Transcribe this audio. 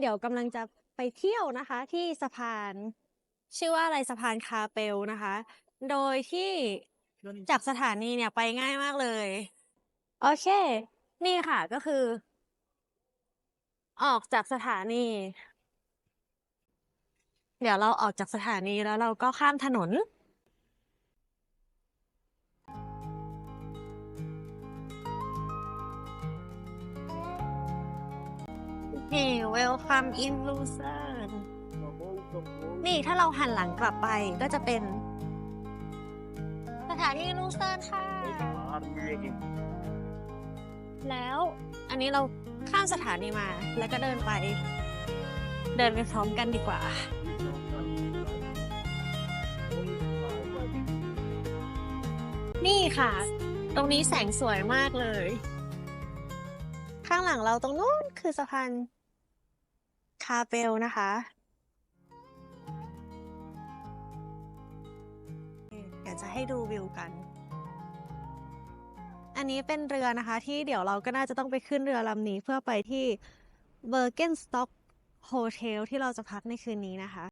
เดี๋ยวกำลังจะไปเที่ยวนะคะ ที่สะพาน ชื่อว่าอะไรสะพานคาเปลนะคะ โดยที่จากสถานีเนี่ยไปง่ายมากเลย โอเค นี่ค่ะก็คือ ออกจากสถานี เดี๋ยวเราออกจากสถานีแล้วเราก็ข้ามถนน นี่ welcome in Lucerne นี่ถ้าเราหันหลังกลับไปก็จะเป็น สถานีลูเซิร์นค่ะ แล้วอันนี้เราข้ามสถานีมาแล้วก็เดินไป เดินไปพร้อมกันดีกว่า นี่ค่ะ ตรงนี้แสงสวยมากเลย ข้างหลังเราตรงนู้นคือสะพานาเปลนะคะ เดี๋ยวจะให้ดูวิวกัน อันนี้เป็นเรือนะคะ ที่เดี๋ยวเราก็น่าจะต้องไปขึ้นเรือลำนี้เพื่อไปที่เบอร์เกนสต็อกโฮเทลที่เราจะพักในคืนนี้นะคะ